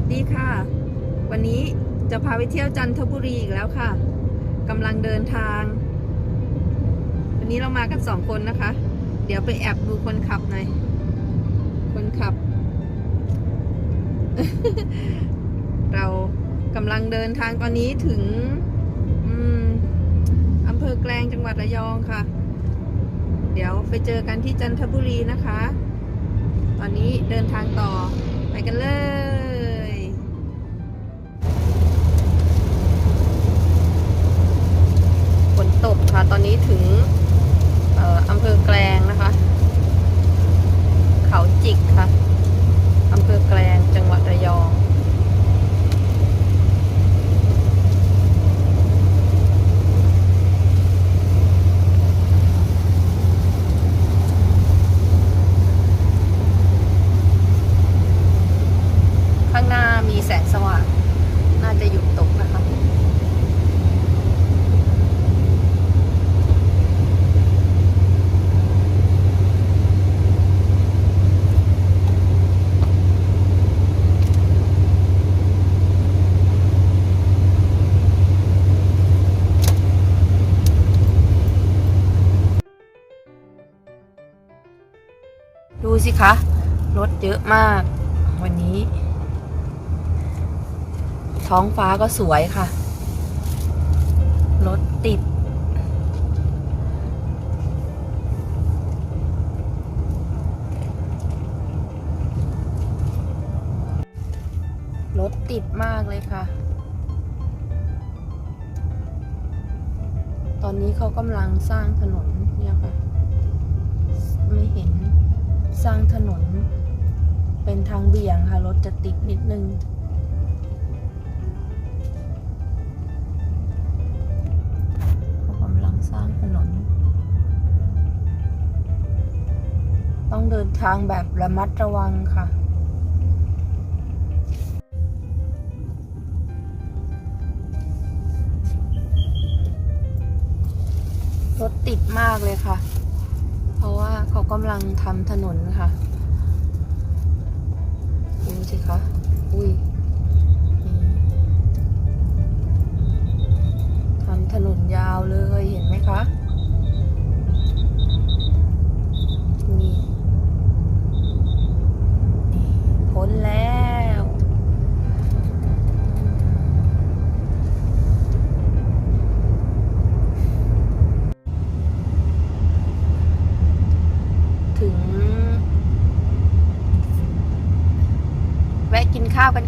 สดีค่ะ วันนี้จะพาไปเที่ยวจันทบุรีอีกแล้วค่ะกำลังเดินทาง วันนี้เรามากันสองคนนะคะ เดี๋ยวไปแอบดูคนขับหน่อยคนขับ เรากำลังเดินทางตอนนี้ถึงอืมอำเภอแกลงจังหวัดระยองค่ะ เดี๋ยวไปเจอกันที่จันทบุรีนะคะ ตอนนี้เดินทางต่อไปกันเลย ตกค่ะตอนนี้ถึงอ่ออำเภอแกลงนะคะ เขาจิกค่ะอำเภอแกลงจังหวัดระยอง ข้างหน้ามีแสงสว่าง น่าจะหยุดตกนะคะ ดู สิคะ รถเยอะมาก วันนี้ ท้องฟ้าก็สวยค่ะ รถติด รถติดมากเลยค่ะ ตอนนี้เขากำลังสร้างถนนเนี่ยค่ะ ไม่เห็น สร้างถนน เป็นทางเบี่ยงค่ะ รถจะติดนิดนึง เขากำลังสร้างถนน ต้องเดินทางแบบระมัดระวังค่ะรถติดมากเลยค่ะ เพราะว่าเขากำลังทำถนนค่ะดูสิคะ อุ้ยทำถนนยาวเลยเห็นไหมคะ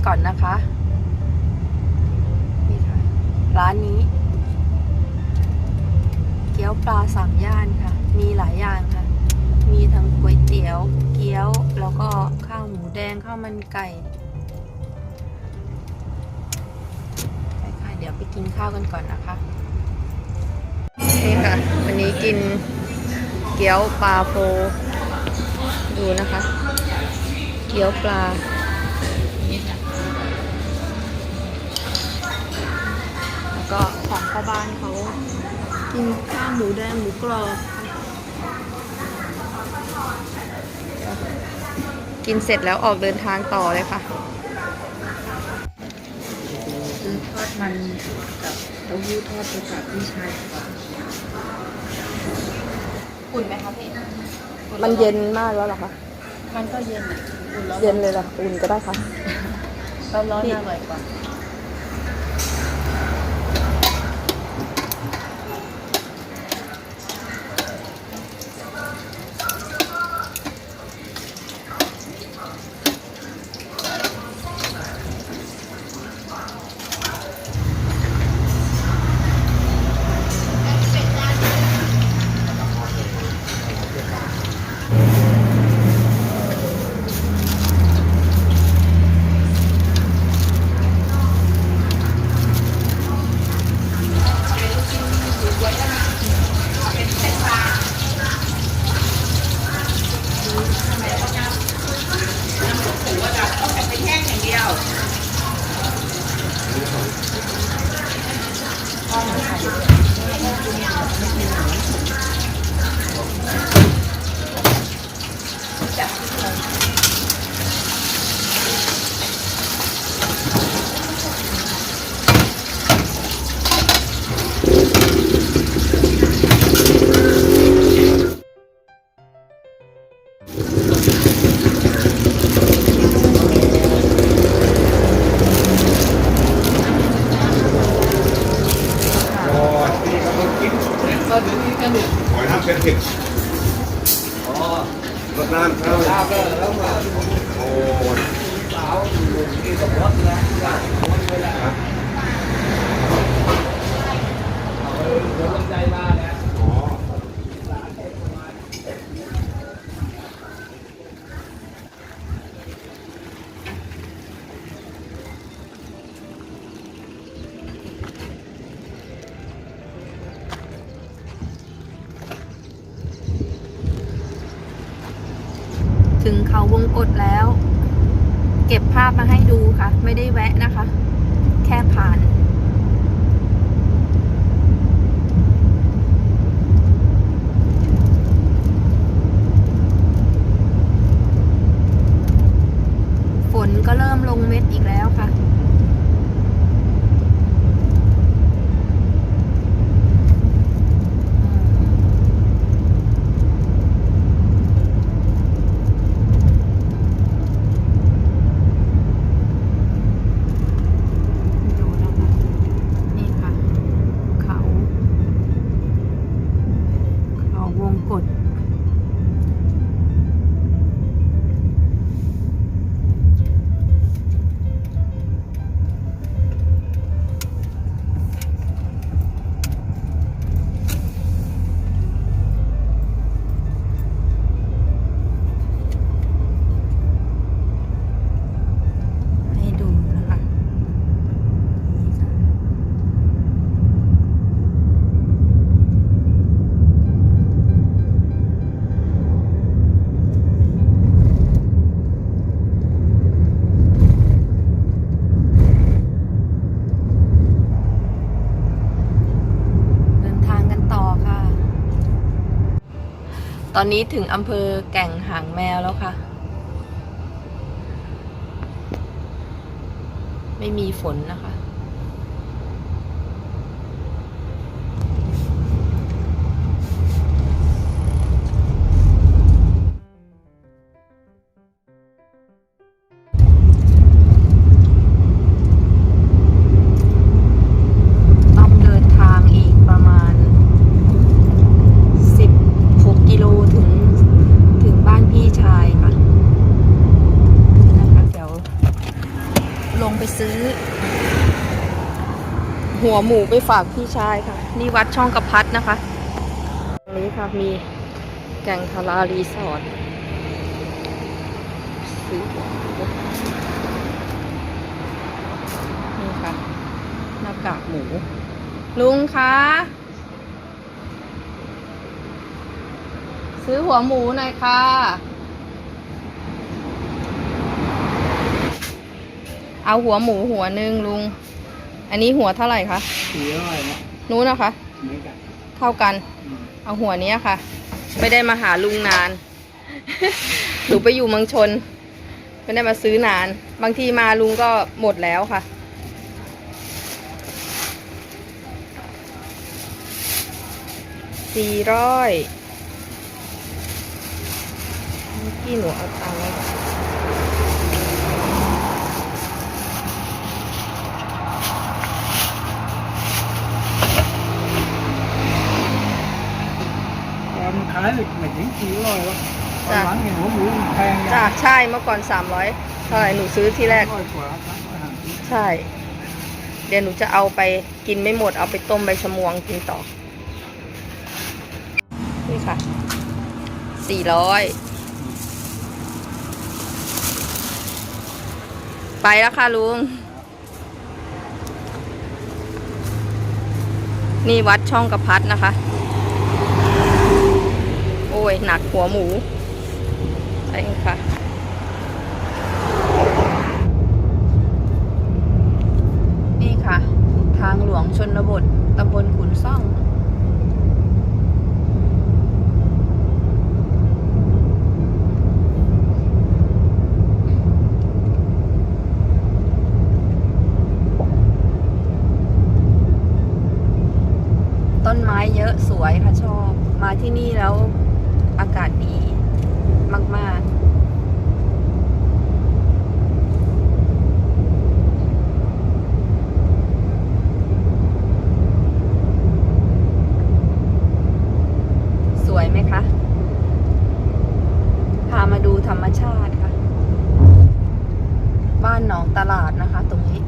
ก่อนนะคะนี่ค่ะร้านนี้ เกี๊ยวปลาสามย่านค่ะ มีหลายอย่างค่ะ มีทั้งก๋วยเตี๋ยว เกี๊ยวแล้วก็ข้าวหมูแดงข้าวมันไก่ไปค่ะเดี๋ยวไปกินข้าวกันก่อนนะคะนี่ค่ะ วันนี้กินเกี๊ยวปลาโฟดูนะคะ เกี๊ยวปลาานเขากินข้าวหมูแดงหมูกรอบค่ะกินเสร็จแล้วออกเดินทางต่อเลยค่ะซื้อทอดมันกับเต้าหู้ทอดไปฝากพี่ชายอุ่นไหมคะพี่มันเย็นมากแล้วเหรอคะ มันก็เย็นอะอุ่นแล้วเย็นเลยเหรออุ่นก็ได้ค่ะร้อนร้อนๆอร่อยกว่า งกดแล้ว เก็บภาพมาให้ดูค่ะ ไม่ได้แวะนะคะ แค่ผ่านฝนก็เริ่มลงเม็ดอีกแล้วค่ะ ตอนนี้ถึงอำเภอแก่งหางแมวแล้วค่ะ ไม่มีฝนนะคะ ซื้อ หัวหมูไปฝากพี่ชายค่ะ นี่วัดช่องกระพัดนะคะตรงนี้ค่ะมีแก่งทารารีสอร์ทซื้อหัวหมูนี่ค่ะหน้ากากหมู ลุงคะซื้อหัวหมูหน่อยค่ะ เอาหัวหมูหัวหนึ่งลุง อันนี้หัวเท่าไหร่คะสี่ร้อยนะนู้นนะคะ เหมือนกันเท่ากัน อืมเอาหัวเนี้ยค่ะ ไม่ได้มาหาลุงนาน หนูไปอยู่เมืองชน ไม่ได้มาซื้อนาน บางทีมาลุงก็หมดแล้วค่ะ สี่ร้อยเมื่อกี้หนูเอาตังค์ไว้ก่อน ต อนขายเลยไม่ถึงสี่ร้อยหรอกตอนหลังเห็นหัวหมูมันแพงจ้าใช่เมื่อก่อนสามร้อยเท่าไหร่หนูซื้อที่แรก ร้อยกว่าสามร้อยห้าสิบใช่ เดี๋ยวหนูจะเอาไปกินไม่หมดเอาไปต้มใบชะมวงกินต่อ นี่ค่ะ สี่ร้อย ไปแล้วค่ะลุง นี่วัดช่องกระพัดนะคะโอ้ ยหนักหัวหมูไปค่ะ นี่ค่ะ ทางหลวงชนบทตำบลขุนซ่อง ต้นไม้เยอะสวยค่ะชอบ มาที่นี่แล้วอากาศดีมาก ๆ ลาดนะคะ ตรงนี้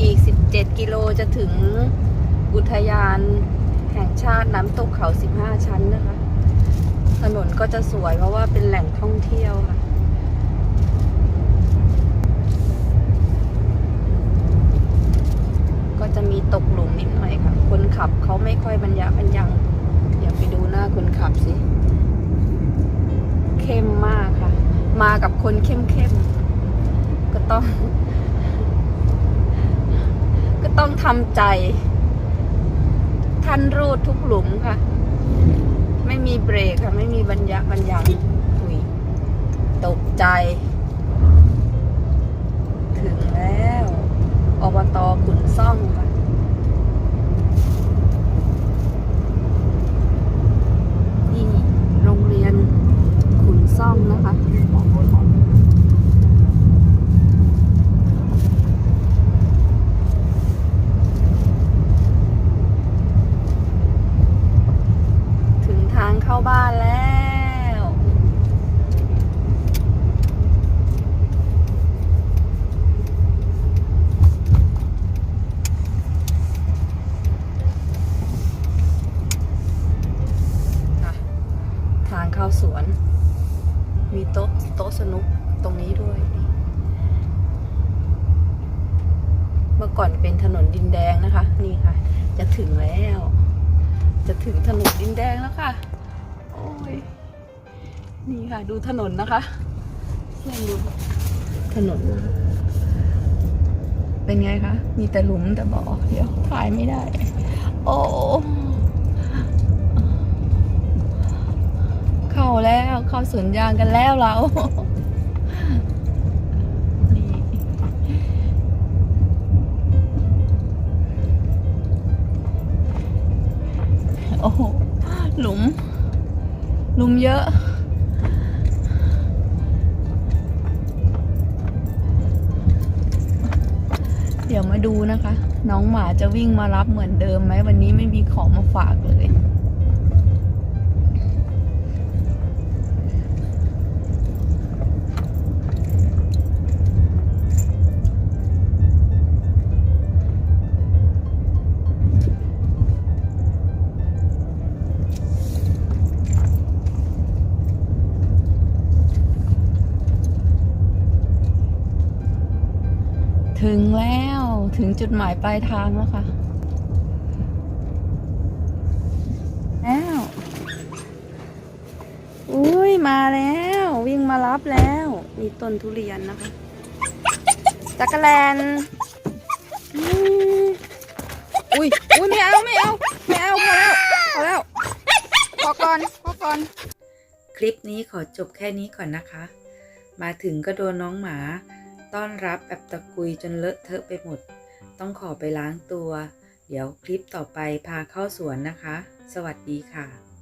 อีก 17 กิโลจะ ถึงอุทยานแห่งชาติน้ำตกเขา 15 ชั้นนะคะ ถนนก็จะสวยเพราะว่าเป็นแหล่งท่องเที่ยวค่ะก็จะมีตกหลุมนิดหน่อยค่ะ คนขับเขาไม่ค่อยบรรยะบรรยังเดี๋ยวไปดูหน้าคนขับสิ เข้มมากค่ะ มากับคนเข้มเข้มๆก็ต้อง ก็ต้องทำใจ ท่านรูดทุกหลุมค่ะ ไม่มีเบรกค่ะ ไม่มีบรรยะบรรยังอุยตกใจ ถึงแล้วอบตขุนซ่องค่ะนี่โรงเรียนขุนซ่องนะคะ ทางเข้าบ้านแล้ว ค่ะ ทางเข้าสวน มีโต๊ะโต๊ะสนุกตรงนี้ด้วย เมื่อก่อนเป็นถนนดินแดงนะคะ นี่ค่ะ จะถึงแล้ว จะ ถึงถนนดินแดงแล้วค่ะ โอ้ย นี่ค่ะ ดูถนนนะคะเพื่อนดูถนน เป็นไงคะ มีแต่หลุมแต่บ่อเดี๋ยวถ่ายไม่ได้ โอ้เข้าแล้วเข้าสวนยางกันแล้วเรา อ้โห หลุม หลุมเยอะ เดี๋ยวมาดูนะคะ น้องหมาจะวิ่งมารับเหมือนเดิมไหมวันนี้ไม่มีของมาฝากเลย จุดหมายปลายทางแล้วค่ะ แล้ว อุ้ยมาแล้ว วิ่งมารับแล้วนี่ต้นทุเรียนนะคะ จักรแลนอืมอุ้ยอุ้ยไม่เอาไม่เอาไม่เอาพอแล้วพอแล้วพอก่อนพอก่อน คลิปนี้ขอจบแค่นี้ก่อนนะคะ มาถึงก็โดนน้องหมา ต้อนรับแบบตะกุยจนเลอะเทอะไปหมด ต้องขอไปล้างตัว เดี๋ยวคลิปต่อไปพาเข้าสวนนะคะ สวัสดีค่ะ